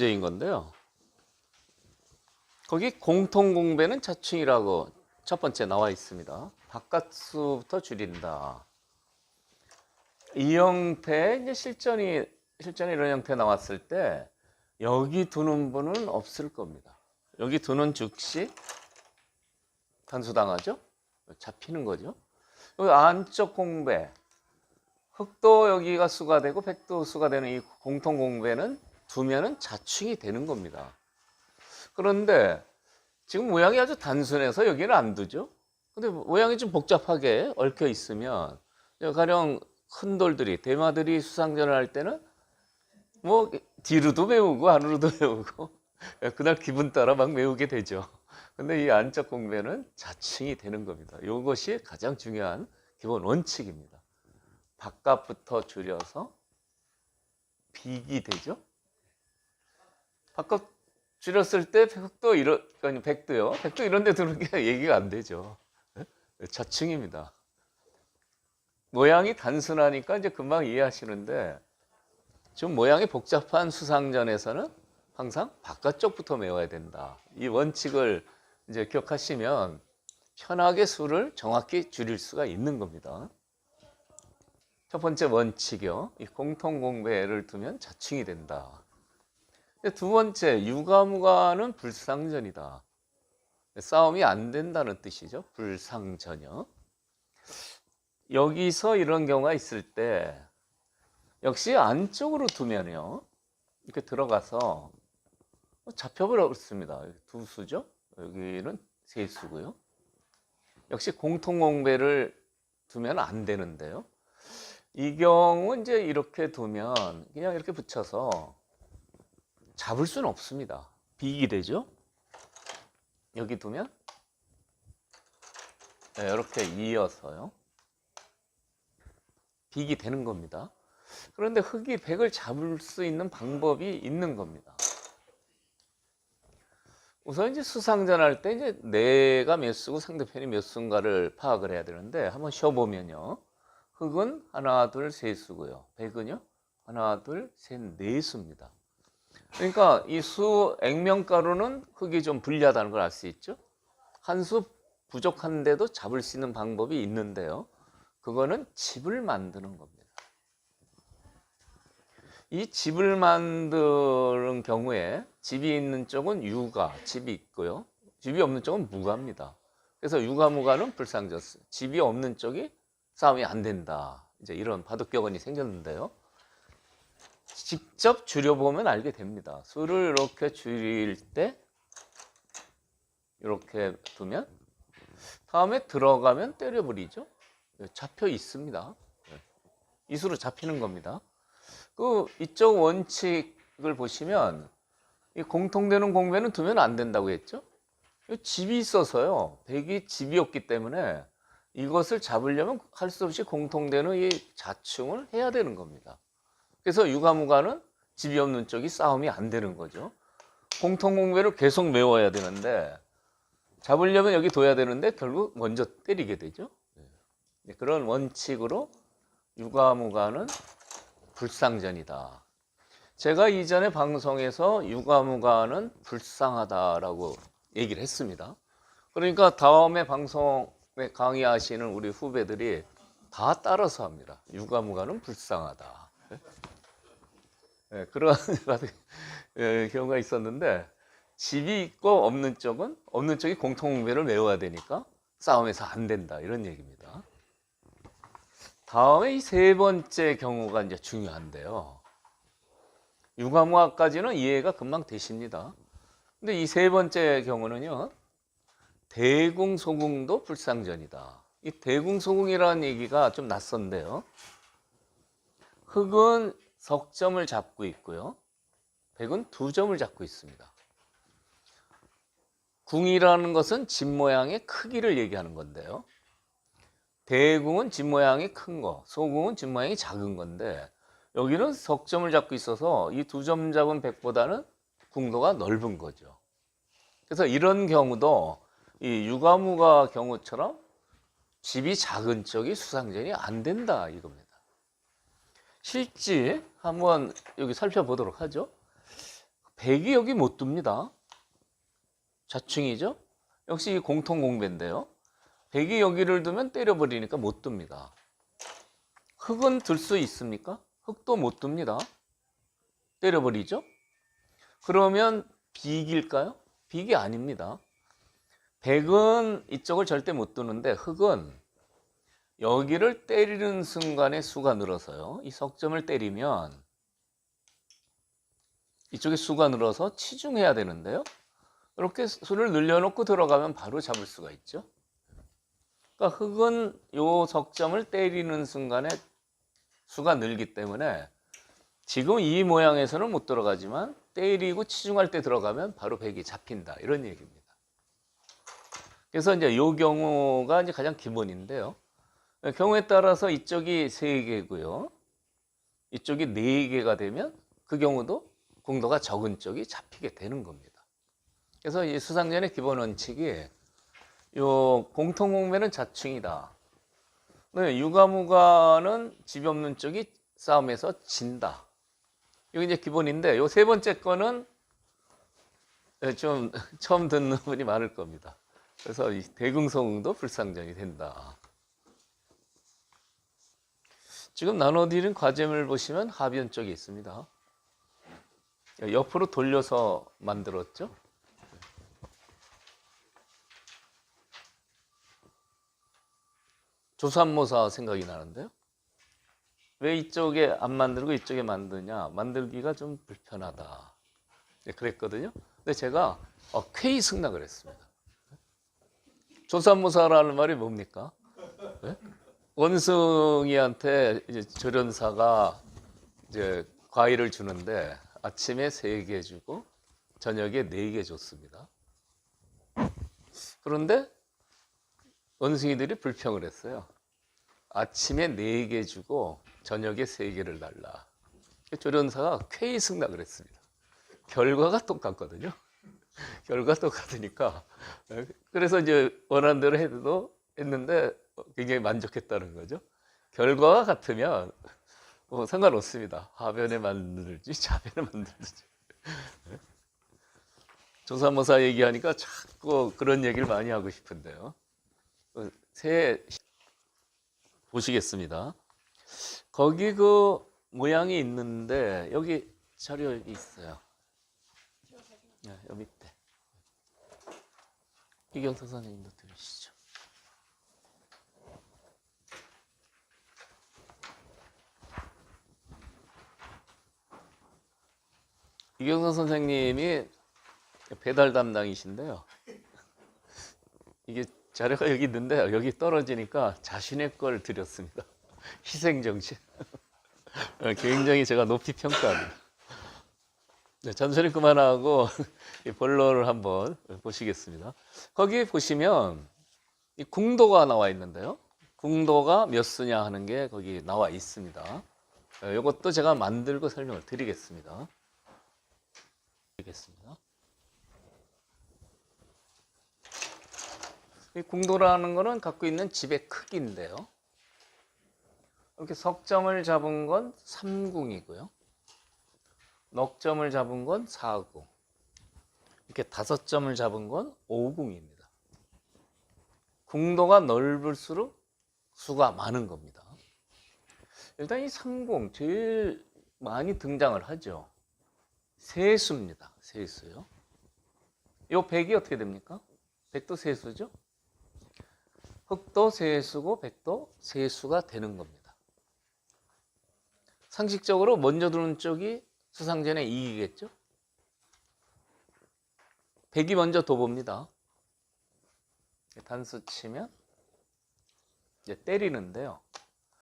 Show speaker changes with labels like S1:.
S1: 문제인 건데요. 거기 공통공배는 자충이라고 첫 번째 나와 있습니다. 바깥수부터 줄인다. 이 형태 이제 실전이 실전이 이런 형태 나왔을 때 여기 두는 분은 없을 겁니다. 여기 두는 즉시 단수당하죠. 잡히는 거죠. 여기 안쪽 공배 흑도 여기가 수가 되고 백도 수가 되는 이 공통 공배는 두면은 자충이 되는 겁니다. 그런데 지금 모양이 아주 단순해서 여기는 안 두죠. 근데 모양이 좀 복잡하게 얽혀 있으면 가령 큰 돌들이 대마들이 수상전을 할 때는 뭐 뒤로도 메우고 안으로도 메우고 그날 기분 따라 막 메우게 되죠. 근데 이 안쪽 공배는 자충이 되는 겁니다. 이것이 가장 중요한 기본 원칙입니다. 바깥부터 줄여서 빅이 되죠. 바깥 줄였을 때 흑도 이런 아니 백도요. 백도 이런 데 두는 게 얘기가 안 되죠. 네? 자충입니다. 모양이 단순하니까 이제 금방 이해하시는데 좀 모양이 복잡한 수상전에서는 항상 바깥쪽부터 메워야 된다. 이 원칙을 이제 기억하시면 편하게 수를 정확히 줄일 수가 있는 겁니다. 첫 번째 원칙이요. 이 공통공배를 두면 자충이 된다. 두 번째, 유가무가는 불상전이다. 싸움이 안 된다는 뜻이죠. 불상전이요. 여기서 이런 경우가 있을 때 역시 안쪽으로 두면요. 이렇게 들어가서 잡혀버렸습니다. 두 수죠. 여기는 세 수고요. 역시 공통공배를 두면 안 되는데요. 이 경우 이제 이렇게 두면 그냥 이렇게 붙여서 잡을 수는 없습니다. 비기 되죠? 여기 두면 네, 이렇게 이어서요. 빅이 되는 겁니다. 그런데 흙이 백을 잡을 수 있는 방법이 있는 겁니다. 우선 이제 수상전 할 때 이제 내가 몇 수고 상대편이 몇 수인가를 파악을 해야 되는데 한번 쉬어보면요. 흙은 하나, 둘, 세 수고요. 백은요? 하나, 둘, 셋, 네 수입니다. 그러니까 이 수 액면가루는 흙이 좀 불리하다는 걸 알 수 있죠. 한 수 부족한데도 잡을 수 있는 방법이 있는데요. 그거는 집을 만드는 겁니다. 이 집을 만드는 경우에 집이 있는 쪽은 유가, 집이 있고요. 집이 없는 쪽은 무가입니다. 그래서 유가, 무가는 불상저스. 집이 없는 쪽이 싸움이 안 된다. 이제 이런 바둑격언이 생겼는데요. 직접 줄여보면 알게 됩니다. 수를 이렇게 줄일 때 이렇게 두면 다음에 들어가면 때려버리죠. 잡혀 있습니다. 이 수로 잡히는 겁니다. 그 이쪽 원칙을 보시면 이 공통되는 공배는 두면 안 된다고 했죠. 집이 있어서요. 백이 집이 없기 때문에 이것을 잡으려면 할 수 없이 공통되는 이 자충을 해야 되는 겁니다. 그래서 유가무가는 집이 없는 쪽이 싸움이 안 되는 거죠. 공통공배를 계속 메워야 되는데 잡으려면 여기 둬야 되는데 결국 먼저 때리게 되죠. 네, 그런 원칙으로 유가무가는 불상전이다. 제가 이전에 방송에서 유가무가는 불쌍하다라고 얘기를 했습니다. 그러니까 다음에 방송에 강의하시는 우리 후배들이 다 따라서 합니다. 유가무가는 불쌍하다. 네, 그런 예, 경우가 있었는데 집이 있고 없는 쪽은 없는 쪽이 공통분배를 메워야 되니까 싸움에서 안 된다 이런 얘기입니다. 다음에 이 세 번째 경우가 이제 중요한데요. 유가무화까지는 이해가 금방 되십니다. 근데 이 세 번째 경우는요. 대궁 소궁도 불상전이다. 이 대궁 소궁이라는 얘기가 좀 낯선데요. 흙은 석점을 잡고 있고요. 백은 두 점을 잡고 있습니다. 궁이라는 것은 집 모양의 크기를 얘기하는 건데요. 대궁은 집 모양이 큰 거, 소궁은 집 모양이 작은 건데 여기는 석점을 잡고 있어서 이 두 점 잡은 백보다는 궁도가 넓은 거죠. 그래서 이런 경우도 이 유가무가 경우처럼 집이 작은 쪽이 수상전이 안 된다 이겁니다. 실제 한번 여기 살펴보도록 하죠. 100이 여기 못 둡니다. 자충이죠? 역시 공통 공배인데요. 100이 여기를 두면 때려버리니까 못 둡니다. 흙은 들 수 있습니까? 흙도 못 둡니다. 때려버리죠? 그러면 비익일까요? 비익이 아닙니다. 100은 이쪽을 절대 못 두는데 흙은 여기를 때리는 순간에 수가 늘어서요. 이 석점을 때리면 이쪽에 수가 늘어서 치중해야 되는데요. 이렇게 수를 늘려놓고 들어가면 바로 잡을 수가 있죠. 그러니까 흙은 요 석점을 때리는 순간에 수가 늘기 때문에 지금 이 모양에서는 못 들어가지만 때리고 치중할 때 들어가면 바로 백이 잡힌다 이런 얘기입니다. 그래서 이제 요 경우가 이제 가장 기본인데요. 경우에 따라서 이쪽이 세 개고요. 이쪽이 네 개가 되면 그 경우도 공도가 적은 쪽이 잡히게 되는 겁니다. 그래서 이 수상전의 기본 원칙이 요 공통공매는 자충이다. 네, 유가무가는 집이 없는 쪽이 싸움에서 진다. 이게 이제 기본인데 요 세 번째 거는 네, 좀 처음 듣는 분이 많을 겁니다. 그래서 이 대궁성도 불상전이 된다. 지금 나눠드린 과제물 보시면 하변 쪽에 있습니다. 옆으로 돌려서 만들었죠. 조삼모사 생각이 나는데요. 왜 이쪽에 안 만들고 이쪽에 만드냐? 만들기가 좀 불편하다. 네, 그랬거든요. 근데 제가 어, 쾌히 승낙을 했습니다. 조삼모사라는 말이 뭡니까? 네? 원숭이한테 이제 조련사가 이제 과일을 주는데 아침에 세 개 주고 저녁에 네 개 줬습니다. 그런데 원숭이들이 불평을 했어요. 아침에 네 개 주고 저녁에 세 개를 달라. 조련사가 쾌히 승낙을 했습니다. 결과가 똑같거든요. 결과 똑같으니까 그래서 이제 원하는 대로 해도 했는데 굉장히 만족했다는 거죠. 결과가 같으면 뭐 상관없습니다. 하변에 만들지 자변에 만들지. 조사모사 얘기하니까 자꾸 그런 얘기를 많이 하고 싶은데요. 새 보시겠습니다. 거기 그 모양이 있는데 여기 자료 여기 있어요. 네, 여기 밑에. 이경석 선생님도 들으시죠. 이경석 선생님이 배달 담당이신데요. 이게 자료가 여기 있는데 여기 떨어지니까 자신의 걸 드렸습니다. 희생 정신. 굉장히 제가 높이 평가합니다. 네, 잔소리 그만하고 이 본론을 한번 보시겠습니다. 거기 보시면 이 궁도가 나와 있는데요. 궁도가 몇 수냐 하는 게 거기 나와 있습니다. 이것도 제가 만들고 설명을 드리겠습니다. 드리겠습니다. 이 궁도라는 것은 갖고 있는 집의 크기인데요. 이렇게 석점을 잡은 건 3궁이고요. 넉점을 잡은 건 4궁. 이렇게 다섯 점을 잡은 건 5궁입니다. 궁도가 넓을수록 수가 많은 겁니다. 일단 이 3궁 제일 많이 등장을 하죠. 세수입니다. 세수요. 이 100이 어떻게 됩니까? 100도 세수죠? 흑도 세수고 백도 세수가 되는 겁니다. 상식적으로 먼저 들어오는 쪽이 수상전에 이기겠죠? 백이 먼저 도봅니다. 단수 치면 이제 때리는데요.